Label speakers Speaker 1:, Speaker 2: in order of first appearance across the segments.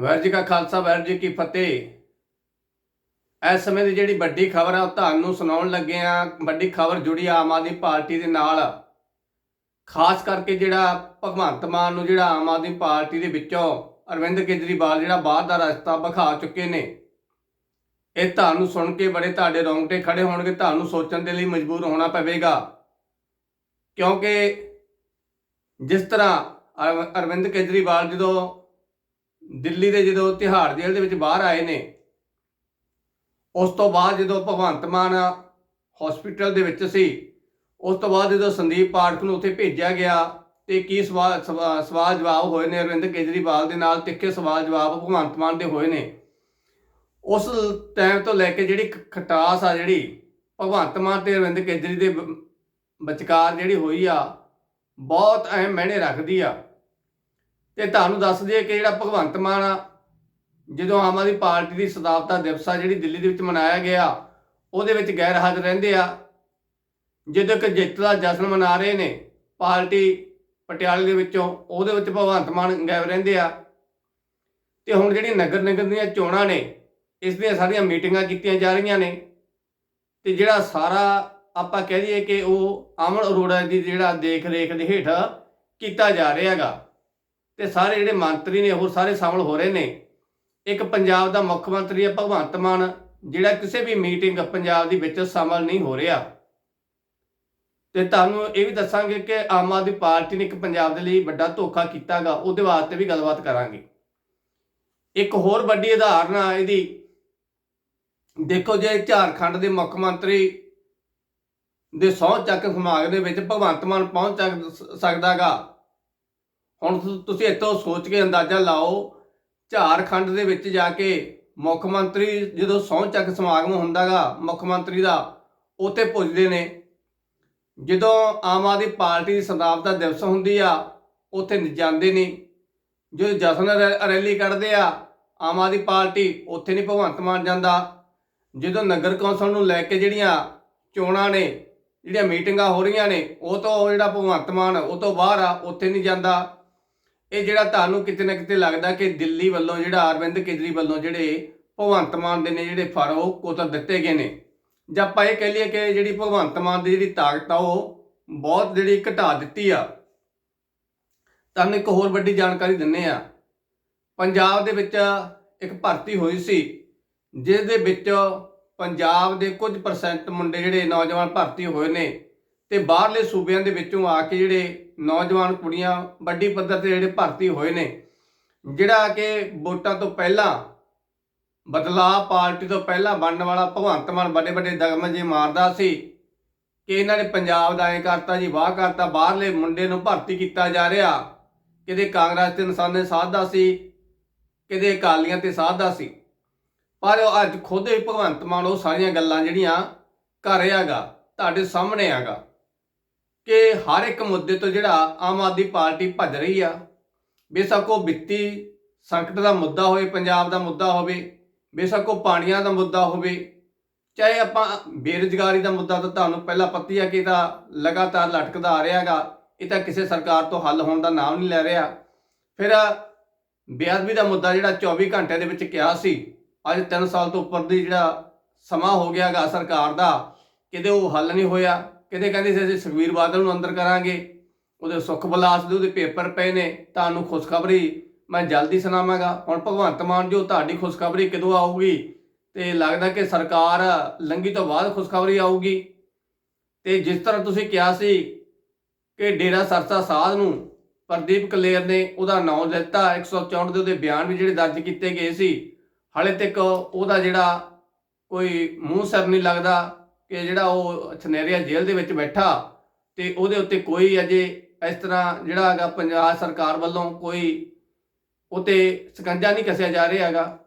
Speaker 1: ਵਾਹਿਗੁਰੂ ਜੀ ਕਾ ਖਾਲਸਾ ਵਾਹਿਗੁਰੂ ਜੀ ਕੀ ਫਤਿਹ। ਇਸ ਸਮੇਂ ਦੀ ਜਿਹੜੀ ਵੱਡੀ ਖਬਰ ਆ, ਉਹ ਤੁਹਾਨੂੰ ਸੁਣਾਉਣ ਲੱਗੇ ਆ। ਵੱਡੀ ਖਬਰ ਜੁੜੀ ਆਮ ਆਦਮੀ ਪਾਰਟੀ ਦੇ ਨਾਲ। ਖਾਸ ਕਰਕੇ ਜਿਹੜਾ ਭਗਵੰਤ ਮਾਨ ਨੂੰ ਜਿਹੜਾ ਆਮ ਆਦਮੀ ਪਾਰਟੀ ਦੇ ਵਿੱਚੋਂ ਅਰਵਿੰਦ ਕੇਜਰੀਵਾਲ ਜਿਹੜਾ ਬਾਹਰ ਦਾ ਰਸਤਾ ਵਿਖਾ ਚੁੱਕੇ ਨੇ। ਇਹ ਤੁਹਾਨੂੰ ਸੁਣ ਕੇ ਬੜੇ ਤੁਹਾਡੇ ਰੌਂਗਟੇ ਖੜੇ ਹੋਣਗੇ। ਤੁਹਾਨੂੰ ਸੋਚਣ ਦੇ ਲਈ ਮਜਬੂਰ ਹੋਣਾ ਪਵੇਗਾ। ਕਿਉਂਕਿ ਜਿਸ ਤਰ੍ਹਾਂ ਅਰ- ਅਰਵਿੰਦ ਕੇਜਰੀਵਾਲ ਜਦੋਂ ਦਿੱਲੀ ਦੇ ਜਦੋਂ ਤਿਹਾੜ ਜੇਲ੍ਹ ਦੇ ਵਿੱਚ ਬਾਹਰ ਆਏ ਨੇ, ਉਸ ਤੋਂ ਬਾਅਦ ਜਦੋਂ ਭਗਵੰਤ ਮਾਨ ਹਸਪੀਟਲ ਦੇ ਵਿੱਚ ਸੀ, ਉਸ ਤੋਂ ਬਾਅਦ ਜਦੋਂ ਸੰਦੀਪ ਪਾਠਕ ਨੂੰ ਉੱਥੇ ਭੇਜਿਆ ਗਿਆ, ਤੇ ਕੀ ਸਵਾਲ, ਸਵਾ- ਸਵਾਲ ਜਵਾਬ ਹੋਏ ਨੇ ਅਰਵਿੰਦ ਕੇਜਰੀਵਾਲ ਦੇ ਨਾਲ, ਤਿੱਖੇ ਸਵਾਲ ਜਵਾਬ ਭਗਵੰਤ ਮਾਨ ਦੇ ਹੋਏ ਨੇ। ਉਸ ਟਾਈਮ ਤੋਂ ਲੈ ਕੇ ਜਿਹੜੀ ਖਟਾਸ ਆ ਜਿਹੜੀ, ਭਗਵੰਤ ਮਾਨ ਤੇ ਅਰਵਿੰਦ ਕੇਜਰੀ ਦੇ ਵਿਚਕਾਰ ਜਿਹੜੀ ਹੋਈ ਆ, ਬਹੁਤ ਅਹਿਮ ਮਹਿਣੇ ਰੱਖਦੀ ਆ। ਤੇ ਤੁਹਾਨੂੰ ਦੱਸ ਦਈਏ ਕਿ ਜਿਹੜਾ ਭਗਵੰਤ ਮਾਨ ਆ, ਜਦੋਂ ਆਮ ਆਦਮੀ ਪਾਰਟੀ ਦੀ ਸਦਾਬਤਾ ਦਿਵਸ ਆ, ਜਿਹੜੀ ਦਿੱਲੀ ਦੇ ਵਿੱਚ ਮਨਾਇਆ ਗਿਆ, ਉਹਦੇ ਵਿੱਚ ਗੈਰ ਹਾਜ਼ਰ ਰਹਿੰਦੇ ਆ। ਜਦੋਂ ਕਿ ਜਿੱਤ ਦਾ ਜਸ਼ਨ ਮਨਾ ਰਹੇ ਨੇ, ਪਾਰਟੀ ਪਟਿਆਲੇ ਦੇ ਵਿੱਚੋਂ, ਉਹਦੇ ਵਿੱਚ ਭਗਵੰਤ ਮਾਨ ਗਾਇਬ ਰਹਿੰਦੇ ਆ। ਤੇ ਹੁਣ ਜਿਹੜੀ ਨਗਰ ਨਿਗਮ ਦੀਆਂ ਚੋਣਾਂ ਨੇ, ਇਸ ਦੀਆਂ ਸਾਰੀਆਂ ਮੀਟਿੰਗਾਂ ਕੀਤੀਆਂ ਜਾ ਰਹੀਆਂ ਨੇ, ਤੇ ਜਿਹੜਾ ਸਾਰਾ ਆਪਾਂ ਕਹਿ ਦਈਏ ਕਿ ਉਹ ਅਮਨ ਅਰੋੜਾ ਦੀ ਜਿਹੜਾ ਦੇਖ ਰੇਖ ਦੇ ਹੇਠ ਕੀਤਾ ਜਾ ਰਿਹਾ ਹੈਗਾ। ਤੇ ਸਾਰੇ ਜਿਹੜੇ ਮੰਤਰੀ ਨੇ, ਹੋਰ ਸਾਰੇ ਸ਼ਾਮਲ ਹੋ ਰਹੇ ਨੇ। ਇੱਕ ਪੰਜਾਬ ਦਾ ਮੁੱਖ ਮੰਤਰੀ ਹੈ ਭਗਵੰਤ ਮਾਨ, ਜਿਹੜਾ ਕਿਸੇ ਵੀ ਮੀਟਿੰਗ ਪੰਜਾਬ ਦੀ ਵਿੱਚ ਸ਼ਾਮਲ ਨਹੀਂ ਹੋ ਰਿਹਾ। ਤੇ ਤੁਹਾਨੂੰ ਇਹ ਵੀ ਦੱਸਾਂਗੇ ਕਿ ਆਮ ਆਦਮੀ ਪਾਰਟੀ ਨੇ ਇੱਕ ਪੰਜਾਬ ਦੇ ਲਈ ਵੱਡਾ ਧੋਖਾ ਕੀਤਾਗਾ, ਉਹਦੇ ਵਾਸਤੇ ਵੀ ਗੱਲਬਾਤ ਕਰਾਂਗੇ। ਇੱਕ ਹੋਰ ਵੱਡੀ ਉਦਾਹਰਨ ਆ ਇਹਦੀ। ਦੇਖੋ ਜੇ ਝਾਰਖੰਡ ਦੇ ਮੁੱਖ ਮੰਤਰੀ ਦੇ ਸਹੁੰ ਚੱਕ ਸਮਾਗਮ ਦੇ ਵਿੱਚ ਭਗਵੰਤ ਮਾਨ ਪਹੁੰਚ ਸਕ- ਸਕਦਾਗਾ ਹੁਣ ਤੁ- ਤੁਸੀਂ ਇੱਥੋਂ ਸੋਚ ਕੇ ਅੰਦਾਜ਼ਾ ਲਾਓ, ਝਾਰਖੰਡ ਦੇ ਵਿੱਚ ਜਾ ਕੇ ਮੁੱਖ ਮੰਤਰੀ ਜਦੋਂ ਸਹੁੰ ਚੱਕ ਸਮਾਗਮ ਹੁੰਦਾਗਾ, ਮੁੱਖ ਮੰਤਰੀ ਦਾ, ਉੱਥੇ ਪੁੱਜਦੇ ਨੇ। ਜਦੋਂ ਆਮ ਆਦਮੀ ਪਾਰਟੀ ਦੀ ਸਦਾਬਤਾ ਦਿਵਸ ਹੁੰਦੀ ਆ, ਉੱਥੇ ਜਾਂਦੇ ਨਹੀਂ ਜਦੋਂ ਜਸ਼ਨ ਰੈਲੀ ਕੱਢਦੇ ਆ, ਆਮ ਆਦਮੀ ਪਾਰਟੀ ਉੱਥੇ ਨਹੀਂ ਭਗਵੰਤ ਮਾਨ ਜਾਂਦਾ। ਜਦੋਂ ਨਗਰ ਕੌਂਸਲ ਨੂੰ ਲੈ ਕੇ ਜਿਹੜੀਆਂ ਚੋਣਾਂ ਨੇ, ਜਿਹੜੀਆਂ ਮੀਟਿੰਗਾਂ ਹੋ ਰਹੀਆਂ ਨੇ, ਉਹ ਤੋਂ ਜਿਹੜਾ ਭਗਵੰਤ ਮਾਨ ਉਹ ਤੋਂ ਬਾਹਰ ਆ, ਉੱਥੇ ਨਹੀਂ ਜਾਂਦਾ। ਇਹ ਜਿਹੜਾ ਤੁਹਾਨੂੰ ਕਿਤੇ ਨਾ ਕਿਤੇ ਲੱਗਦਾ ਕਿ ਦਿੱਲੀ ਵੱਲੋਂ ਜਿਹੜਾ ਅਰਵਿੰਦ ਕੇਜਰੀ ਵੱਲੋਂ ਜਿਹੜੇ ਭਗਵੰਤ ਮਾਨ ਦੇ ਨੇ ਜਿਹੜੇ ਫਰੋ ਕੋਤਰ ਦਿੱਤੇ ਗਏ ਨੇ। ਜਾਂ ਆਪਾਂ ਇਹ ਕਹਿ ਲਈਏ ਕਿ ਜਿਹੜੀ ਭਗਵੰਤ ਮਾਨ ਦੀ ਜਿਹੜੀ ਤਾਕਤ ਆ, ਉਹ ਬਹੁਤ ਜਿਹੜੀ ਘਟਾ ਦਿੱਤੀ ਆ। ਤੁਹਾਨੂੰ ਇੱਕ ਹੋਰ ਵੱਡੀ ਜਾਣਕਾਰੀ ਦਿੰਨੇ ਆ। ਪੰਜਾਬ ਦੇ ਵਿੱਚ ਇੱਕ ਭਰਤੀ ਹੋਈ ਸੀ ਜਿਸ ਦੇ ਵਿੱਚ ਪੰਜਾਬ ਦੇ ਕੁਝ ਪਰਸੈਂਟ ਮੁੰਡੇ ਜਿਹੜੇ ਨੌਜਵਾਨ ਭਰਤੀ ਹੋਏ ਨੇ ਤੇ ਬਾਹਰਲੇ ਸੂਬਿਆਂ ਦੇ ਵਿੱਚੋਂ ਆ ਕੇ ਜਿਹੜੇ ਨੌਜਵਾਨ ਕੁੜੀਆਂ ਵੱਡੀ ਪੱਧਰ ਤੇ ਜਿਹੜੇ ਭਰਤੀ ਹੋਏ ਨੇ, ਜਿਹੜਾ ਕਿ ਵੋਟਾਂ ਤੋਂ ਪਹਿਲਾਂ, ਬਦਲਾਅ ਪਾਰਟੀ ਤੋਂ ਪਹਿਲਾਂ ਬਣਨ ਵਾਲਾ ਭਗਵੰਤ ਮਾਨ ਵੱਡੇ ਵੱਡੇ ਦਗਮ ਜੇ ਮਾਰਦਾ ਸੀ ਕਿ ਇਹਨਾਂ ਨੇ ਪੰਜਾਬ ਦਾ ਐਂ ਕਰਤਾ ਜੀ, ਵਾਹ ਕਰਤਾ, ਬਾਹਰਲੇ ਮੁੰਡੇ ਨੂੰ ਭਰਤੀ ਕੀਤਾ ਜਾ ਰਿਹਾ। ਕਿਤੇ ਕਾਂਗਰਸ ਤੇ ਨਿਸ਼ਾਨੇ ਸਾਧਦਾ ਸੀ, ਕਿਤੇ ਅਕਾਲੀਆਂ ਤੇ ਸਾਧਦਾ ਸੀ। ਪਰ ਉਹ ਅੱਜ ਖੁਦ ਹੀ ਭਗਵੰਤ ਮਾਨ ਉਹ ਸਾਰੀਆਂ ਗੱਲਾਂ ਜਿਹੜੀਆਂ ਕਰ ਰਿਹਾਗਾ ਤੁਹਾਡੇ ਸਾਹਮਣੇ ਆਗਾ ਕਿ ਹਰ ਇੱਕ ਮੁੱਦੇ ਤੋਂ ਜਿਹੜਾ ਆਮ ਆਦਮੀ ਪਾਰਟੀ ਭੱਜ ਰਹੀ ਆ, ਬੇਸ਼ੱਕ ਉਹ ਵਿੱਤੀ ਸੰਕਟ ਦਾ ਮੁੱਦਾ ਹੋਵੇ, ਪੰਜਾਬ ਦਾ ਮੁੱਦਾ ਹੋਵੇ, ਬੇਸ਼ੱਕ ਉਹ ਪਾਣੀਆਂ ਦਾ ਮੁੱਦਾ ਹੋਵੇ, ਚਾਹੇ ਆਪਾਂ ਬੇਰੁਜ਼ਗਾਰੀ ਦਾ ਮੁੱਦਾ ਤਾਂ ਤੁਹਾਨੂੰ ਪਹਿਲਾਂ ਪਤੀ ਆ ਕਿ ਇਹ ਤਾਂ ਲਗਾਤਾਰ ਲਟਕਦਾ ਆ ਰਿਹਾਗਾ ਇਹ ਤਾਂ ਕਿਸੇ ਸਰਕਾਰ ਤੋਂ ਹੱਲ ਹੋਣ ਦਾ ਨਾਮ ਨਹੀਂ ਲੈ ਰਿਹਾ। ਫਿਰ ਬੇਅਦਬੀ ਦਾ ਮੁੱਦਾ ਜਿਹੜਾ 24 ਘੰਟੇ ਦੇ ਵਿੱਚ ਕਿਹਾ ਸੀ, ਅੱਜ 3 ਸਾਲ ਤੋਂ ਉੱਪਰ ਦੀ ਜਿਹੜਾ ਸਮਾਂ ਹੋ ਗਿਆਗਾ ਸਰਕਾਰ ਦਾ, ਕਿਤੇ ਉਹ ਹੱਲ ਨਹੀਂ ਹੋਇਆ। ਕਿਤੇ ਕਹਿੰਦੇ ਸੀ ਅਸੀਂ ਸੁਖਵੀਰ ਬਾਦਲ ਨੂੰ ਅੰਦਰ ਕਰਾਂਗੇ, ਉਹਦੇ ਸੁਖ ਬਲਾਸ ਦੇ ਉਹਦੇ ਪੇਪਰ ਪਏ ਨੇ, ਤੁਹਾਨੂੰ ਖੁਸ਼ਖਬਰੀ ਮੈਂ ਜਲਦੀ ਸੁਣਾਵਾਂਗਾ। ਹੁਣ ਭਗਵੰਤ ਮਾਨ ਜੋ ਤੁਹਾਡੀ ਖੁਸ਼ਖਬਰੀ ਕਦੋਂ ਆਊਗੀ? ਤੇ ਲੱਗਦਾ ਕਿ ਸਰਕਾਰ ਲੰਗੀ ਤੋਂ ਬਾਅਦ ਖੁਸ਼ਖਬਰੀ ਆਊਗੀ। ਤੇ ਜਿਸ ਤਰ੍ਹਾਂ ਤੁਸੀਂ ਕਿਹਾ ਸੀ ਕਿ ਡੇਰਾ ਸਰਸਾ ਸਾਧ ਨੂੰ ਪ੍ਰਦੀਪ ਕਲੇਰ ਨੇ ਉਹਦਾ ਨਾਮ ਦਿੱਤਾ 164 ਦੇ ਉਹਦੇ ਬਿਆਨ ਵੀ ਜਿਹੜੇ ਦਰਜ ਕੀਤੇ ਗਏ ਸੀ। ਹਾਲੇ ਤੱਕ ਉਹਦਾ ਜਿਹੜਾ ਕੋਈ ਮੂੰਹ ਸਰ ਨਹੀਂ ਲੱਗਦਾ ਕਿ ਜਿਹੜਾ ਉਹ ਛਨੇਰੀਆ ਜੇਲ੍ਹ ਦੇ ਵਿੱਚ ਬੈਠਾ ਤੇ ਉਹਦੇ ਉੱਤੇ ਕੋਈ ਅਜੇ ਇਸ ਤਰ੍ਹਾਂ ਜਿਹੜਾ ਹੈਗਾ ਪੰਜਾਬ ਸਰਕਾਰ ਵੱਲੋਂ ਕੋਈ ਉਤੇ ਸਕੰਜਾ ਨਹੀਂ ਕੱਸਿਆ ਜਾ ਰਿਹਾ ਹੈਗਾ।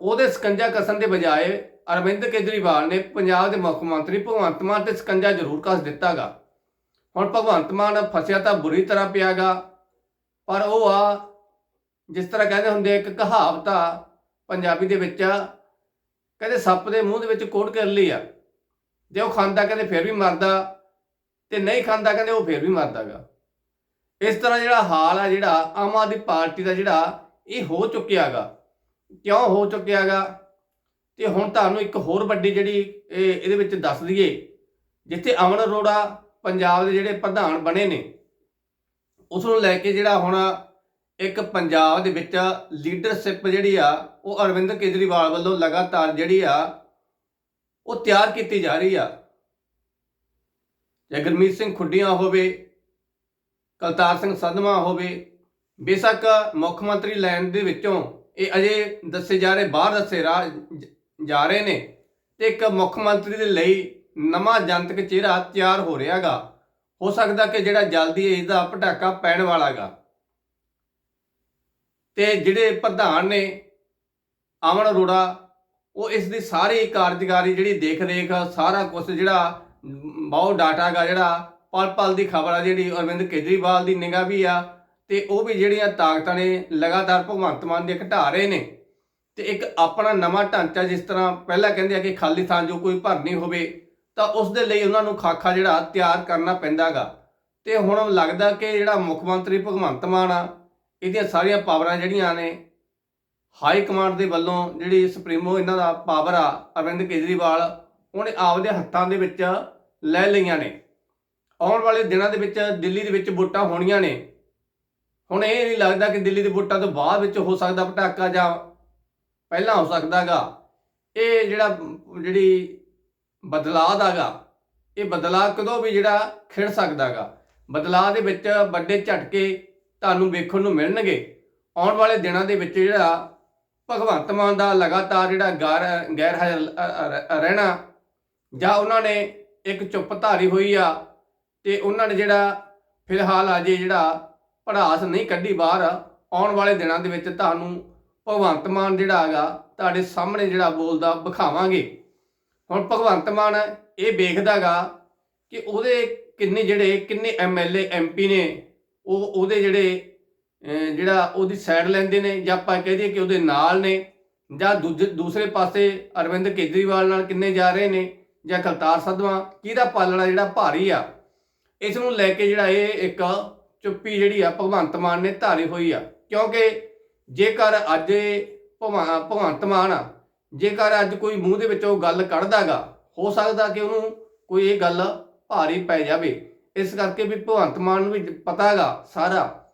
Speaker 1: ਉਹਦੇ ਸਕੰਜਾ ਕਸਣ ਦੇ ਬਜਾਏ ਅਰਵਿੰਦ ਕੇਜਰੀਵਾਲ ਨੇ ਪੰਜਾਬ ਦੇ ਮੁੱਖ ਮੰਤਰੀ ਭਗਵੰਤ ਮਾਨ ਤੇ ਸਕੰਜਾ ਜ਼ਰੂਰ ਕੱਸ ਦਿੱਤਾਗਾ। ਹੁਣ ਭਗਵੰਤ ਮਾਨ ਫਸਿਆ ਤਾਂ ਬੁਰੀ ਤਰ੍ਹਾਂ ਪਿਆਗਾ, ਪਰ ਉਹ ਆ ਜਿਸ ਤਰ੍ਹਾਂ ਕਹਿੰਦੇ ਹੁੰਦੇ ਇੱਕ ਕਹਾਵਤ ਆ, ਪੰਜਾਬੀ ਦੇ ਵਿੱਚ ਕਹਿੰਦੇ ਸੱਪ ਦੇ ਮੂੰਹ ਦੇ ਵਿੱਚ ਕੋੜ ਕਰ ਲਈ ਆ। ਜੇ ਉਹ ਖਾਂਦਾ ਕਹਿੰਦੇ ਫਿਰ ਵੀ ਮਰਦਾ, ਤੇ ਨਹੀਂ ਖਾਂਦਾ ਕਹਿੰਦੇ ਉਹ ਫਿਰ ਵੀ ਮਰਦਾਗਾ। ਇਸ ਤਰ੍ਹਾਂ ਜਿਹੜਾ ਹਾਲ ਆ ਜਿਹੜਾ ਆਮ ਆਦਮੀ ਪਾਰਟੀ ਦਾ ਜਿਹੜਾ, ਇਹ ਹੋ ਚੁੱਕਿਆਗਾ। ਕਿਉਂ ਹੋ ਚੁੱਕਿਆਗਾ? ਤੇ ਹੁਣ ਤੁਹਾਨੂੰ ਇੱਕ ਹੋਰ ਵੱਡੀ ਜਿਹੜੀ, ਇਹ ਇਹਦੇ ਵਿੱਚ ਦੱਸ ਦਈਏ, ਜਿੱਥੇ ਅਮਨ ਅਰੋੜਾ ਪੰਜਾਬ ਦੇ ਜਿਹੜੇ ਪ੍ਰਧਾਨ ਬਣੇ ਨੇ ਉਸ ਨੂੰ ਲੈ ਕੇ ਜਿਹੜਾ ਹੁਣ ਇੱਕ ਪੰਜਾਬ ਦੇ ਵਿੱਚ ਲੀਡਰਸ਼ਿਪ ਜਿਹੜੀ ਆ, ਉਹ ਅਰਵਿੰਦ ਕੇਜਰੀਵਾਲ ਵੱਲੋਂ ਲਗਾਤਾਰ ਜਿਹੜੀ ਆ, ਉਹ ਤਿਆਰ ਕੀਤੀ ਜਾ ਰਹੀ ਆ। ਜਾਂ ਗੁਰਮੀਤ ਸਿੰਘ ਖੁੱਡੀਆਂ ਹੋਵੇ ਕਲਤਾਰ ਸਿੰਘ ਸੰਧਵਾ ਹੋਵੇ, ਬੇਸ਼ੱਕ ਮੁੱਖ ਮੰਤਰੀ ਲੈਣ ਦੇ ਵਿੱਚੋਂ ਇਹ ਅਜੇ ਦੱਸੇ ਜਾ ਰਹੇ, ਬਾਹਰ ਦੱਸੇ ਰਾ- ਜਾ ਰਹੇ ਨੇ ਤੇ ਇੱਕ ਮੁੱਖ ਮੰਤਰੀ ਦੇ ਲਈ ਨਵਾਂ ਜਨਤਕ ਚਿਹਰਾ ਤਿਆਰ ਹੋ ਰਿਹਾਗਾ। ਹੋ ਸਕਦਾ ਕਿ ਜਿਹੜਾ ਜਲਦੀ ਇਸ ਦਾ ਪਟਾਕਾ ਪੈਣ ਵਾਲਾਗਾ ਤੇ ਜਿਹੜੇ ਪ੍ਰਧਾਨ ਨੇ ਅਮਨ ਅਰੋੜਾ ਉਹ ਇਸ ਦੀ ਸਾਰੀ ਕਾਰਜਕਾਰੀ ਜਿਹੜੀ ਦੇਖ ਰੇਖ ਸਾਰਾ ਕੁਝ ਜਿਹੜਾ ਮ, ਬਹੁਤ ਡਾਟਾ ਗਾ ਜਿਹੜਾ ਪਲ ਪਲ ਦੀ ਖਬਰ ਆ ਜਿਹੜੀ ਅਰਵਿੰਦ ਕੇਜਰੀਵਾਲ ਦੀ ਨਿਗਾਹ ਵੀ ਆ ਤੇ ਉਹ ਵੀ ਜਿਹੜੀਆਂ ਤਾਕਤਾਂ ਨੇ ਲਗਾਤਾਰ ਭਗਵੰਤ ਮਾਨ ਦੇ ਘਟਾ ਰਹੇ ਨੇ। ਤੇ ਇੱਕ ਆਪਣਾ ਨਵਾਂ ਢਾਂਚਾ ਜਿਸ ਤਰ੍ਹਾਂ ਪਹਿਲਾਂ ਕਹਿੰਦੇ ਆ ਕਿ ਖਾਲੀ ਥਾਂ ਜੋ ਕੋਈ ਭਰਨੀ ਹੋਵੇ ਤਾਂ ਉਸ ਦੇ ਲਈ ਉਹਨਾਂ ਨੂੰ ਖਾਖਾ ਜਿਹੜਾ ਤਿਆਰ ਕਰਨਾ ਪੈਂਦਾਗਾ ਤੇ ਹੁਣ ਲੱਗਦਾ ਕਿ ਜਿਹੜਾ ਮੁੱਖ ਮੰਤਰੀ ਭਗਵੰਤ ਮਾਨ ਆ ਇਹਦੀਆਂ ਸਾਰੀਆਂ ਪਾਵਰਾਂ ਜਿਹੜੀਆਂ ਨੇ, ਹਾਈ ਕਮਾਂਡ ਦੇ ਵੱਲੋਂ ਜਿਹੜੀ ਸੁਪਰੀਮੋ ਇਹਨਾਂ ਦਾ ਪਾਵਰ ਆ, ਅਰਵਿੰਦ ਕੇਜਰੀਵਾਲ, ਉਹਨੇ ਆਪਦੇ ਹੱਥਾਂ ਦੇ ਵਿੱਚ ਲੈ ਲਈਆਂ ਨੇ। ਆਉਣ ਵਾਲੇ ਦਿਨਾਂ ਦੇ ਵਿੱਚ ਦਿੱਲੀ ਦੇ ਵਿੱਚ ਵੋਟਾਂ ਹੋਣੀਆਂ ਨੇ। ਹੁਣ ਇਹ ਨਹੀਂ ਲੱਗਦਾ ਕਿ ਦਿੱਲੀ ਦੇ ਵੋਟਾਂ ਤੋਂ ਬਾਅਦ ਵਿੱਚ ਹੋ ਸਕਦਾ ਪਟਾਕਾ ਜਾਂ ਪਹਿਲਾਂ ਹੋ ਸਕਦਾਗਾ। ਇਹ ਜਿਹੜਾ, ਜਿਹੜੀ ਬਦਲਾਅ ਦਾਗਾ, ਇਹ ਬਦਲਾਅ ਕਦੋਂ ਵੀ ਜਿਹੜਾ ਖਿੜ ਸਕਦਾਗਾ। ਬਦਲਾਅ ਦੇ ਵਿੱਚ ਵੱਡੇ ਝਟਕੇ ਤੁਹਾਨੂੰ ਵੇਖਣ ਨੂੰ ਮਿਲਣਗੇ। ਆਉਣ ਵਾਲੇ ਦਿਨਾਂ ਦੇ ਵਿੱਚ ਜਿਹੜਾ ਭਗਵੰਤ ਮਾਨ ਦਾ ਲਗਾਤਾਰ ਜਿਹੜਾ ਗੈਰ ਗੈਰ ਹਾਜ਼ਰ ਰਹਿਣਾ, ਜਾਂ ਉਹਨਾਂ ਨੇ ਇੱਕ ਚੁੱਪ ਧਾਰੀ ਹੋਈ ਆ, ਤੇ ਉਹਨਾਂ ਨੇ ਜਿਹੜਾ ਫਿਲਹਾਲ ਅਜੇ ਜਿਹੜਾ ਪੜਾਸ ਨਹੀਂ ਕੱਢੀ ਬਾਹਰ, ਆਉਣ ਵਾਲੇ ਦਿਨਾਂ ਦੇ ਵਿੱਚ ਤੁਹਾਨੂੰ ਭਗਵੰਤ ਮਾਨ ਜਿਹੜਾ ਹੈਗਾ, ਤੁਹਾਡੇ ਸਾਹਮਣੇ ਜਿਹੜਾ ਬੋਲਦਾ ਵਿਖਾਵਾਂਗੇ। ਹੁਣ ਭਗਵੰਤ ਮਾਨ ਇਹ ਵੇਖਦਾਗਾ ਕਿ ਉਹਦੇ ਕਿੰਨੇ ਜਿਹੜੇ, ਕਿੰਨੇ ਐਮਐਲਏ ਐਮਪੀ ਨੇ ਉਹ ਉਹਦੇ ਜਿਹੜੇ ਜਿਹੜਾ ਉਹਦੀ ਸਾਈਡ ਲੈਂਦੇ ਨੇ ਜਾਂ ਆਪਾਂ ਕਹਿ ਦਈਏ ਕਿ ਉਹਦੇ ਨਾਲ ਨੇ ਜਾਂ ਦੂਜੇ, ਦੂਸਰੇ ਪਾਸੇ ਅਰਵਿੰਦ ਕੇਜਰੀਵਾਲ ਨਾਲ ਕਿੰਨੇ ਜਾ ਰਹੇ ਨੇ ਜਾਂ ਕਲਤਾਰ ਸੰਧਵਾ ਕਿਹਦਾ ਪਾਲਣਾ ਜਿਹੜਾ ਭਾਰੀ ਆ, ਇਸ ਨੂੰ ਲੈ ਕੇ ਜਿਹੜਾ ਇਹ ਇੱਕ ਚੁੱਪੀ ਜਿਹੜੀ ਆ ਭਗਵੰਤ ਮਾਨ ਨੇ ਧਾਰੀ ਹੋਈ ਆ। ਕਿਉਂਕਿ ਜੇਕਰ ਅੱਜ ਇਹ ਭਗਵੰਤ ਮਾਨ ਆ ਜੇਕਰ ਅੱਜ ਕੋਈ ਮੂੰਹ ਦੇ ਵਿੱਚੋਂ ਗੱਲ ਕੱਢਦਾਗਾ ਹੋ ਸਕਦਾ ਕਿ ਉਹਨੂੰ ਕੋਈ ਇਹ ਗੱਲ ਭਾਰੀ ਪੈ ਜਾਵੇ। ਇਸ ਕਰਕੇ ਵੀ ਭਗਵੰਤ ਮਾਨ ਨੂੰ ਵੀ ਪਤਾ ਪਤਾਗਾ ਸਾਰਾ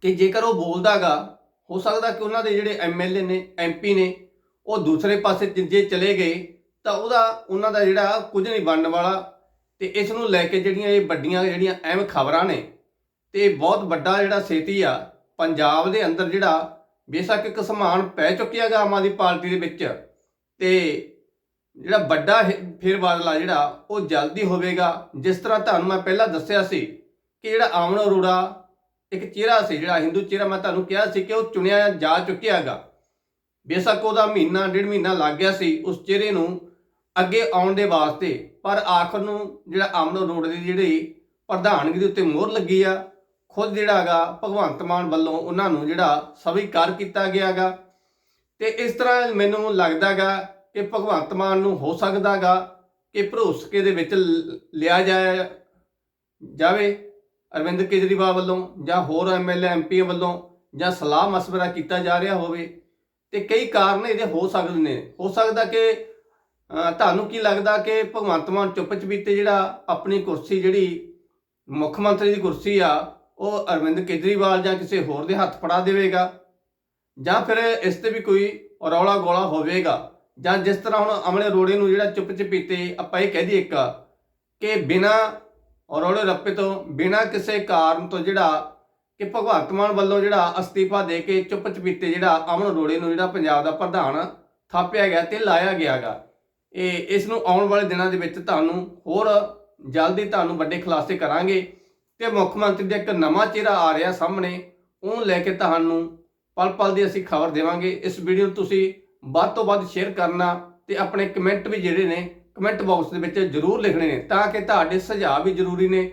Speaker 1: ਕਿ ਜੇਕਰ ਉਹ ਬੋਲਦਾਗਾ ਹੋ ਸਕਦਾ ਕਿ ਉਹਨਾਂ ਦੇ ਜਿਹੜੇ ਐਮਐਲਏ ਨੇ ਐਮਪੀ ਨੇ, ਉਹ ਦੂਸਰੇ ਪਾਸੇ ਜੇ- ਚਲੇ ਗਏ, ਤਾਂ ਉਹਦਾ, ਉਹਨਾਂ ਦਾ ਜਿਹੜਾ ਕੁਝ ਨਹੀਂ ਬਣਨ ਵਾਲਾ ਤੇ ਇਸ ਨੂੰ ਲੈ ਕੇ ਜਿਹੜੀਆਂ ਇਹ ਵੱਡੀਆਂ, ਜਿਹੜੀਆਂ ਅਹਿਮ ਖਬਰਾਂ ਨੇ, ਤੇ ਬਹੁਤ ਵੱਡਾ ਜਿਹੜਾ ਸੇਤੀ ਆ, ਪੰਜਾਬ ਦੇ ਅੰਦਰ ਜਿਹੜਾ ਬੇਸ਼ੱਕ ਇੱਕ ਸਮਾਨ ਪੈ ਚੁੱਕਿਆ ਗਾ ਆਮ ਆਦਮੀ ਪਾਰਟੀ ਦੇ ਵਿੱਚ, ਤੇ ਜਿਹੜਾ ਵੱਡਾ ਫਿਰ ਫੇਰ ਬਦਲਾ ਜਿਹੜਾ, ਉਹ ਜਲਦੀ ਹੋਵੇਗਾ। ਜਿਸ ਤਰ੍ਹਾਂ ਤੁਹਾਨੂੰ ਮੈਂ ਪਹਿਲਾਂ ਦੱਸਿਆ ਸੀ ਕਿ ਜਿਹੜਾ ਆਮਨ ਅਰੋੜਾ ਇੱਕ ਚਿਹਰਾ ਸੀ, ਜਿਹੜਾ ਹਿੰਦੂ ਚਿਹਰਾ, ਮੈਂ ਤੁਹਾਨੂੰ ਕਿਹਾ ਸੀ ਕਿ ਉਹ ਚੁਣਿਆ ਜਾ ਚੁੱਕਿਆਗਾ ਬੇਸ਼ੱਕ ਉਹਦਾ ਮਹੀਨਾ, ਡੇਢ ਮਹੀਨਾ ਲੱਗ ਗਿਆ ਸੀ ਉਸ ਚਿਹਰੇ ਨੂੰ ਅੱਗੇ ਆਉਣ ਦੇ ਵਾਸਤੇ, ਪਰ ਆਖਰ ਨੂੰ ਜਿਹੜਾ ਆਮਨ ਅਰੋੜਾ ਦੀ ਜਿਹੜੀ ਪ੍ਰਧਾਨਗੀ ਦੇ ਉੱਤੇ ਮੋਹਰ ਲੱਗੀ ਆ, ਖੁਦ ਜਿਹੜਾ ਹੈਗਾ ਭਗਵੰਤ ਮਾਨ ਵੱਲੋਂ ਉਹਨਾਂ ਨੂੰ ਜਿਹੜਾ ਸਵੀਕਾਰ ਕੀਤਾ ਗਿਆਗਾ ਤੇ ਇਸ ਤਰ੍ਹਾਂ ਮੈਨੂੰ ਲੱਗਦਾਗਾ ਕਿ ਭਗਵੰਤ ਮਾਨ ਨੂੰ ਹੋ ਸਕਦਾਗਾ ਕਿ ਭਰੋਸਕੇ ਦੇ ਵਿੱਚ ਲਿਆ ਜਾਇਆ ਜਾਵੇ ਅਰਵਿੰਦ ਕੇਜਰੀਵਾਲ ਵੱਲੋਂ ਜਾਂ ਹੋਰ ਐਮਐਲਏ ਐਮਪੀ ਵੱਲੋਂ ਜਾਂ ਸਲਾਹ ਮਸ਼ਵਰਾ ਕੀਤਾ ਜਾ ਰਿਹਾ ਹੋਵੇ ਤੇ ਕਈ ਕਾਰਨ ਇਹਦੇ ਹੋ ਸਕਦੇ ਨੇ। ਹੋ ਸਕਦਾ ਕਿ ਤੁਹਾਨੂੰ ਕੀ ਲੱਗਦਾ ਕਿ ਭਗਵੰਤ ਮਾਨ ਚੁੱਪ ਚਪੀਤੇ ਜਿਹੜਾ ਆਪਣੀ ਕੁਰਸੀ ਜਿਹੜੀ ਮੁੱਖ ਮੰਤਰੀ ਦੀ ਕੁਰਸੀ ਆ, ਉਹ ਅਰਵਿੰਦ ਕੇਜਰੀਵਾਲ ਜਾਂ ਕਿਸੇ ਹੋਰ ਦੇ ਹੱਥ ਫੜਾ ਦੇਵੇਗਾ ਜਾਂ ਫਿਰ ਇਸ ਤੇ ਵੀ ਕੋਈ ਰੌਲਾ ਗੋਲਾ ਹੋਵੇਗਾ? ਜਾਂ ਜਿਸ ਤਰ੍ਹਾਂ ਹੁਣ ਅਮਲੇ ਰੋੜੇ ਨੂੰ ਜਿਹੜਾ ਚੁੱਪ ਚਪੀਤੇ ਆਪਾਂ ਇਹ ਕਹਿ ਦਈਏ ਇੱਕ, ਕਿ ਬਿਨਾ ਰੌਲੇ ਰੱਪੇ ਤੋਂ, ਬਿਨਾ ਕਿਸੇ ਕਾਰਨ ਤੋਂ ਜਿਹੜਾ, ਕਿ ਭਗਵੰਤ ਮਾਨ ਵੱਲੋਂ ਜਿਹੜਾ ਅਸਤੀਫਾ ਦੇ ਕੇ ਚੁੱਪ ਚਪੀਤੇ ਜਿਹੜਾ ਅਮਨ ਰੋੜੇ ਨੂੰ ਜਿਹੜਾ ਪੰਜਾਬ ਦਾ ਪ੍ਰਧਾਨ ਥਾਪਿਆ ਗਿਆ ਤੇ ਲਾਇਆ ਗਿਆਗਾ ਇਹ, ਇਸ ਨੂੰ ਆਉਣ ਵਾਲੇ ਦਿਨਾਂ ਦੇ ਵਿੱਚ ਤੁਹਾਨੂੰ ਹੋਰ ਜਲਦੀ ਤੁਹਾਨੂੰ ਵੱਡੇ ਖੁਲਾਸੇ ਕਰਾਂਗੇ ਤੇ ਮੁੱਖ ਮੰਤਰੀ ਦਾ ਇੱਕ ਨਵਾਂ ਚਿਹਰਾ ਆ ਰਿਹਾ ਸਾਹਮਣੇ ਉਹਨੂੰ ਲੈ ਕੇ ਤੁਹਾਨੂੰ ਪਲ ਪਲ ਦੀ ਅਸੀਂ ਖਬਰ ਦੇਵਾਂਗੇ। ਇਸ ਵੀਡੀਓ ਨੂੰ ਤੁਸੀਂ ਵੱਧ ਤੋਂ ਵੱਧ ਸ਼ੇਅਰ ਕਰਨਾ ਤੇ ਆਪਣੇ ਕਮੈਂਟ ਵੀ ਜਿਹੜੇ ਨੇ ਕਮੈਂਟ ਬਾਕਸ ਦੇ ਵਿੱਚ ਜ਼ਰੂਰ ਲਿਖਣੇ ਨੇ ਤਾਂ ਕਿ ਤੁਹਾਡੇ ਸੁਝਾਅ ਵੀ ਜ਼ਰੂਰੀ ਨੇ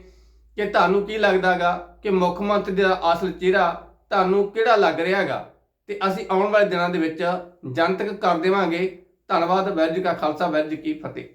Speaker 1: ਕਿ ਤੁਹਾਨੂੰ ਕੀ ਲੱਗਦਾਗਾ ਕਿ ਮੁੱਖ ਮੰਤਰੀ ਦਾ ਅਸਲ ਚਿਹਰਾ ਤੁਹਾਨੂੰ ਕਿਹੜਾ ਲੱਗ ਰਿਹਾਗਾ ਤੇ ਅਸੀਂ ਆਉਣ ਵਾਲੇ ਦਿਨਾਂ ਦੇ ਵਿੱਚ ਜਨਤਕ ਕਰ ਦੇਵਾਂਗੇ। ਧੰਨਵਾਦ ਵੈਰ ਜੀ ਕਾ ਖਾਲਸਾ ਵੈਰ ਜੀ ਕੀ ਫਤਿਹ।